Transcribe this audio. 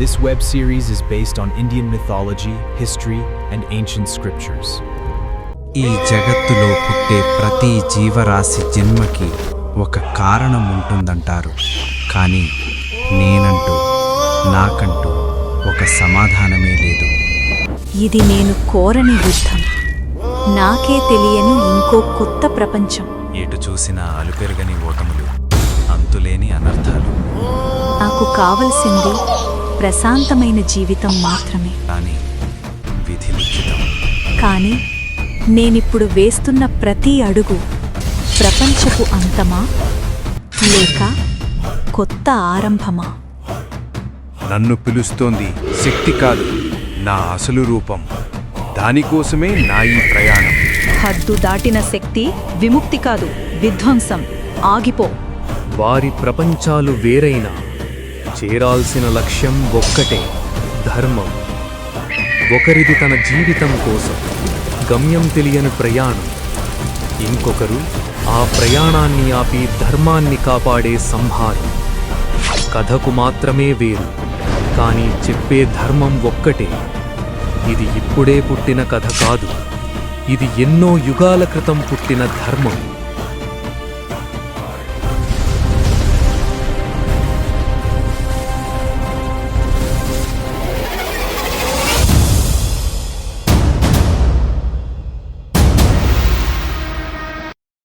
This web series is based on Indian mythology, history, and ancient scriptures. ఈ జగత్తులో పుట్టే ప్రతి జీవరాశి జన్మకి ఒక కారణం ఉంటుందంటారు కానీ నేనంటూ నాకంటూ ఒక సమాధానమే లేదు. ఇది నేను కోరని యుద్ధం. నాకే తెలియని ఇంకో కొత్త ప్రపంచం. ఎటు చూసినా అలుపెరగని ఓటములు అంతులేని అనర్థాలు. నాకు కావలసింది ప్రశాంతమైన జీవితం మాత్రమే. కానీ విధి లిఖితం కానీ నేనిప్పుడు వేస్తున్న ప్రతి అడుగు ప్రపంచపు అంతమా? లేక కొత్త ఆరంభమా? నన్ను పిలుస్తోంది శక్తి కాదు నా అసలు రూపం. దానికోసమే నా ఈ ప్రయాణం. హద్దు దాటిన శక్తి విముక్తి కాదు విధ్వంసం. ఆగిపో. వారి ప్రపంచాలు వేరైనా చేరాల్సిన లక్ష్యం ఒక్కటే ధర్మం. ఒకరిది తన జీవితం కోసం గమ్యం తెలియని ప్రయాణం. ఇంకొకరు ఆ ప్రయాణాన్ని ఆపి ధర్మాన్ని కాపాడే సంహారం. కథకు మాత్రమే వేరు కానీ చెప్పే ధర్మం ఒక్కటే. ఇది ఇప్పుడే పుట్టిన కథ కాదు ఇది ఎన్నో యుగాల క్రితం పుట్టిన ధర్మం.